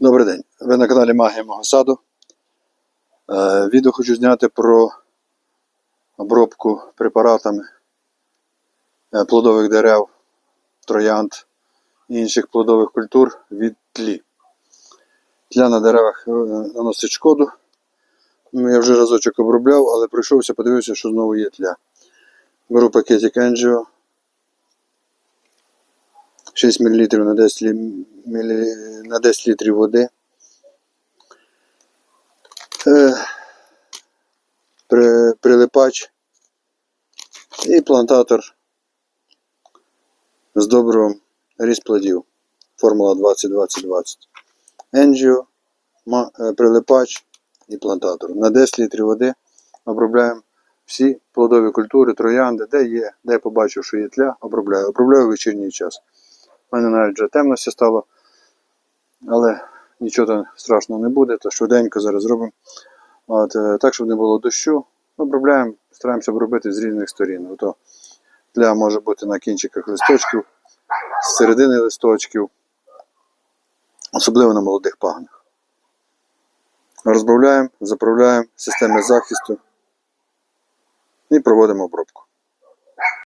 Добрий день. Ви на каналі Магія мого саду. Е, Відео хочу зняти про обробку препаратами е, плодових дерев, троянд і інших плодових культур від тлі. Тля на деревах е, наносить шкоду. Ну, Я вже разочок обробляв, але пройшовся, подивився, що знову є тля. Беру пакетик Angio 6 мл на 10, лі- мілі... на 10 літрів води. Е, при... Прилипач і плантатор з добривом ріст плодів. Формула 20-20-20. Енджіо, е, прилипач і плантатор. На 10 літрів води обробляємо всі плодові культури, троянди, де є, де побачив, що є тля, обробляю. Обробляю в вечірній час. У мене навіть вже темно все стало, але нічого страшного не буде, то швиденько зараз зробимо. От, е, так, щоб не було дощу, обробляємо, стараємося обробити з різних сторін. Ото тля може бути на кінчиках листочків, з середини листочків, особливо на молодих пагонах. Розбавляємо, заправляємо системи захисту і проводимо обробку.